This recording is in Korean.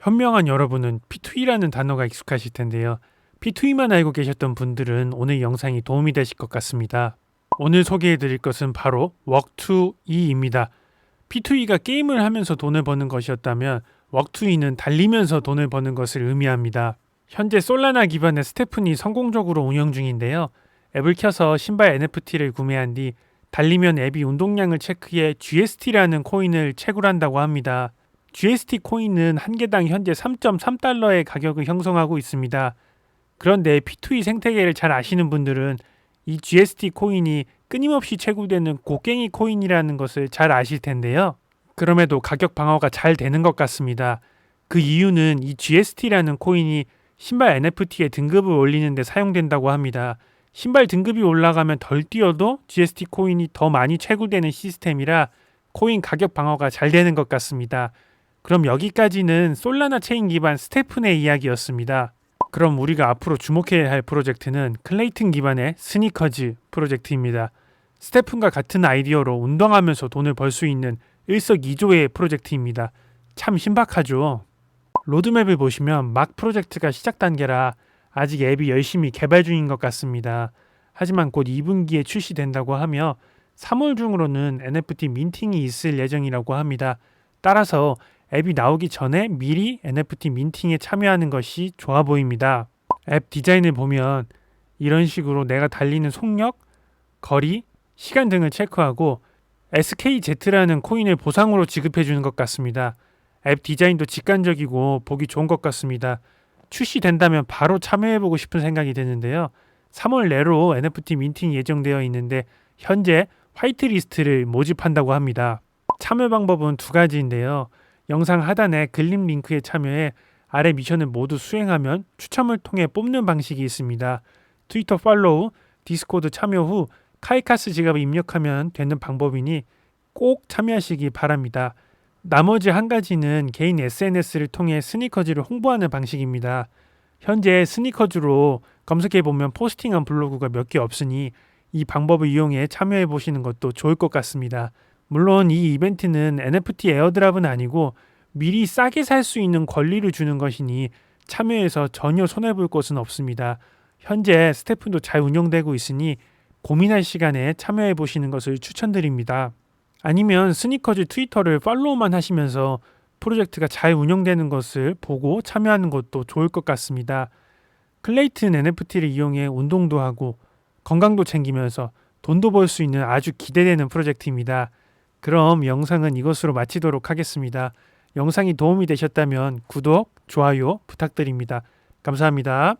현명한 여러분은 P2E라는 단어가 익숙하실 텐데요. P2E만 알고 계셨던 분들은 오늘 영상이 도움이 되실 것 같습니다. 오늘 소개해 드릴 것은 바로 Work2E입니다. P2E가 게임을 하면서 돈을 버는 것이었다면 Work2E는 달리면서 돈을 버는 것을 의미합니다. 현재 솔라나 기반의 스테픈이 성공적으로 운영 중인데요. 앱을 켜서 신발 NFT를 구매한 뒤 달리면 앱이 운동량을 체크해 GST라는 코인을 채굴한다고 합니다. GST 코인은 한 개당 현재 3.3달러의 가격을 형성하고 있습니다. 그런데 P2E 생태계를 잘 아시는 분들은 이 GST 코인이 끊임없이 채굴되는 곡괭이 코인이라는 것을 잘 아실 텐데요. 그럼에도 가격 방어가 잘 되는 것 같습니다. 그 이유는 이 GST라는 코인이 신발 NFT의 등급을 올리는 데 사용된다고 합니다. 신발 등급이 올라가면 덜 뛰어도 GST 코인이 더 많이 채굴되는 시스템이라 코인 가격 방어가 잘 되는 것 같습니다. 그럼 여기까지는 솔라나 체인 기반 스테픈의 이야기였습니다. 그럼 우리가 앞으로 주목해야 할 프로젝트는 클레이튼 기반의 스니커즈 프로젝트입니다. 스테픈과 같은 아이디어로 운동하면서 돈을 벌 수 있는 일석이조의 프로젝트입니다. 참 신박하죠. 로드맵을 보시면 막 프로젝트가 시작 단계라 아직 앱이 열심히 개발 중인 것 같습니다. 하지만 곧 2분기에 출시된다고 하며 3월 중으로는 NFT 민팅이 있을 예정이라고 합니다. 따라서 앱이 나오기 전에 미리 NFT 민팅에 참여하는 것이 좋아 보입니다. 앱 디자인을 보면 이런 식으로 내가 달리는 속력, 거리, 시간 등을 체크하고 SKZ라는 코인을 보상으로 지급해 주는 것 같습니다. 앱 디자인도 직관적이고 보기 좋은 것 같습니다. 출시된다면 바로 참여해보고 싶은 생각이 드는데요. 3월 내로 NFT 민팅이 예정되어 있는데 현재 화이트리스트를 모집한다고 합니다. 참여 방법은 두 가지인데요. 영상 하단에 글림 링크에 참여해 아래 미션을 모두 수행하면 추첨을 통해 뽑는 방식이 있습니다. 트위터 팔로우, 디스코드 참여 후 카이카스 지갑을 입력하면 되는 방법이니 꼭 참여하시기 바랍니다. 나머지 한 가지는 개인 SNS를 통해 스니커즈를 홍보하는 방식입니다. 현재 스니커즈로 검색해 보면 포스팅한 블로그가 몇 개 없으니 이 방법을 이용해 참여해 보시는 것도 좋을 것 같습니다. 물론 이 이벤트는 NFT 에어드랍은 아니고 미리 싸게 살 수 있는 권리를 주는 것이니 참여해서 전혀 손해 볼 것은 없습니다. 현재 스태프도 잘 운영되고 있으니 고민할 시간에 참여해 보시는 것을 추천드립니다. 아니면 스니커즈 트위터를 팔로우만 하시면서 프로젝트가 잘 운영되는 것을 보고 참여하는 것도 좋을 것 같습니다. 클레이튼 NFT를 이용해 운동도 하고 건강도 챙기면서 돈도 벌 수 있는 아주 기대되는 프로젝트입니다. 그럼 영상은 이것으로 마치도록 하겠습니다. 영상이 도움이 되셨다면 구독, 좋아요 부탁드립니다. 감사합니다.